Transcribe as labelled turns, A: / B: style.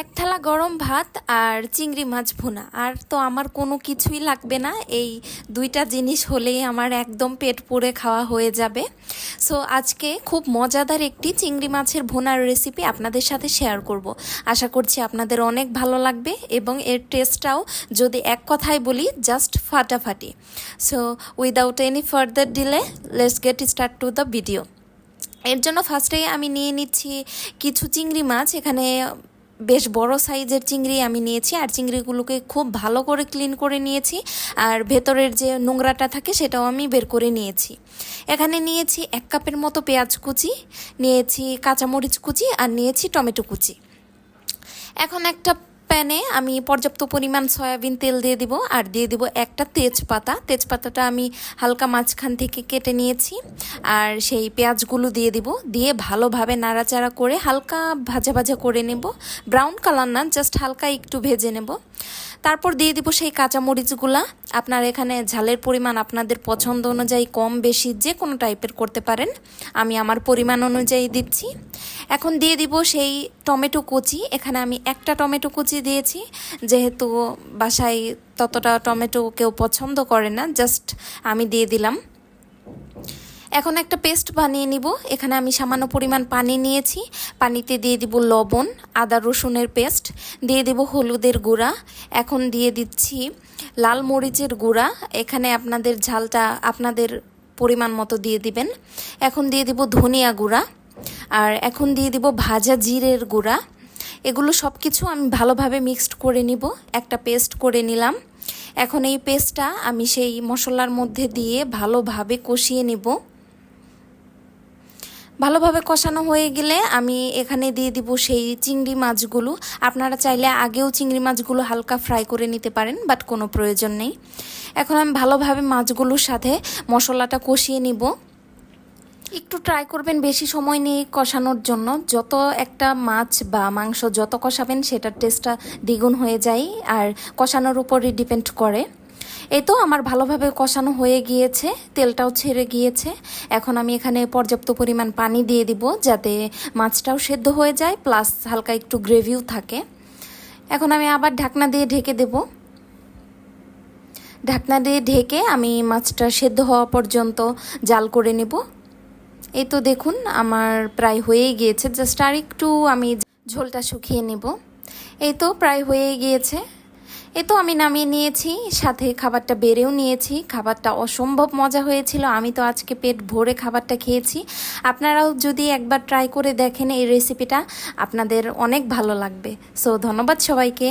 A: এক থালা গরম ভাত আর চিংড়ি মাছ ভুনা। আর তো আমার কোনো কিছুই লাগবে না। এই দুইটা জিনিস হলেই আমার একদম পেট পুড়ে খাওয়া হয়ে যাবে। সো আজকে খুব মজাদার একটি চিংড়ি মাছের ভুনার রেসিপি আপনাদের সাথে শেয়ার করব। আশা করছি আপনাদের অনেক ভালো লাগবে এবং এর টেস্টটাও যদি এক কথায় বলি জাস্ট ফাটাফাটি। So without any further delay let's get start to the video এর জন্য ফার্স্টেই আমি নিয়ে নিচ্ছি কিছু চিংড়ি মাছ। এখানে বেশ বড় সাইজের চিংড়ি আমি নিয়েছি, আর চিংড়িগুলোকে খুব ভালো করে ক্লিন করে নিয়েছি, আর ভেতরের যে নোংরাটা থাকে সেটাও আমি বের করে নিয়েছি। এখানে নিয়েছি এক কাপের মতো পেঁয়াজ কুচি, নিয়েছি কাঁচামরিচ কুচি, আর নিয়েছি টমেটো কুচি। এখন একটা প্যানে আমি পর্যাপ্ত পরিমাণ সয়াবিন তেল দিয়ে দিব আর দিয়ে দিব একটা তেজপাতা। তেজপাতাটা আমি হালকা মাঝখান থেকে কেটে নিয়েছি আর সেই পেঁয়াজগুলো দিয়ে দিব। দিয়ে ভালোভাবে নাড়াচাড়া করে হালকা ভাজা ভাজা করে নেব। ব্রাউন কালার না, জাস্ট হালকা একটু ভেজে নেব। তারপর দিয়ে দিব সেই কাঁচামরিচগুলা। আপনার এখানে ঝালের পরিমাণ আপনাদের পছন্দ অনুযায়ী কম, বেশি, যে কোনো টাইপের করতে পারেন। আমি আমার পরিমাণ অনুযায়ী দিচ্ছি। এখন দিয়ে দিব সেই টমেটো কুচি। এখানে আমি একটা টমেটো কুচি দিয়েছি। যেহেতু বাসায় ততটা টমেটো কেউ পছন্দ করে না, জাস্ট আমি দিয়ে দিলাম। এখন একটা পেস্ট বানিয়ে নিব। এখানে আমি সামান্য পরিমাণ পানি নিয়েছি। পানিতে দিয়ে দিব লবণ, আদা, রসুনের পেস্ট, দিয়ে দিব হলুদের গুঁড়া। এখন দিয়ে দিচ্ছি লাল মরিচের গুঁড়া। এখানে আপনাদের ঝালটা আপনাদের পরিমাণ মতো দিয়ে দিবেন। এখন দিয়ে দিব ধনিয়া গুঁড়া। আর এখন দিয়ে দিব ভাজা জিরের গুঁড়া। এগুলো সব কিছু আমি ভালোভাবে মিক্সড করে নিব। একটা পেস্ট করে নিলাম। এখন এই পেস্টটা আমি সেই মশলার মধ্যে দিয়ে ভালোভাবে কষিয়ে নেব। ভালোভাবে কষানো হয়ে গেলে আমি এখানে দিয়ে দিব সেই চিংড়ি মাছগুলো। আপনারা চাইলে আগেও চিংড়ি মাছগুলো হালকা ফ্রাই করে নিতে পারেন, বাট কোনো প্রয়োজন নেই। এখন আমি ভালোভাবে মাছগুলোর সাথে মশলাটা কষিয়ে নিব। একটু ট্রাই করবেন বেশি সময় নিয়ে কষানোর জন্য। যত একটা মাছ বা মাংস যত কষাবেন, সেটার টেস্টটা দ্বিগুণ হয়ে যায়, আর কষানোর উপরই ডিপেন্ড করে। এই তো আমার ভালোভাবে কষানো হয়ে গিয়েছে, তেলটাও ছেড়ে গিয়েছে। এখন আমি এখানে পর্যাপ্ত পরিমাণ পানি দিয়ে দিব যাতে মাছটাও সেদ্ধ হয়ে যায়, প্লাস হালকা একটু গ্রেভিও থাকে। এখন আমি আবার ঢাকনা দিয়ে ঢেকে দেব। ঢাকনা দিয়ে ঢেকে আমি মাছটা সেদ্ধ হওয়া পর্যন্ত জাল করে নেব। এই তো দেখুন, আমার প্রায় হয়েই গিয়েছে। জাস্ট আর একটু আমি ঝোলটা শুকিয়ে নেব। এই তো প্রায় হয়ে গিয়েছে। এ তো আমি নামিয়ে নিয়েছি, সাথে খাবারটা বেড়েও নিয়েছি, খাবারটা অসম্ভব মজা হয়েছিল, আমি তো আজকে পেট ভরে খাবারটা খেয়েছি। আপনারাও যদি একবার ট্রাই করে দেখেন এই রেসিপিটা আপনাদের অনেক ভালো লাগবে। সো ধন্যবাদ সবাইকে।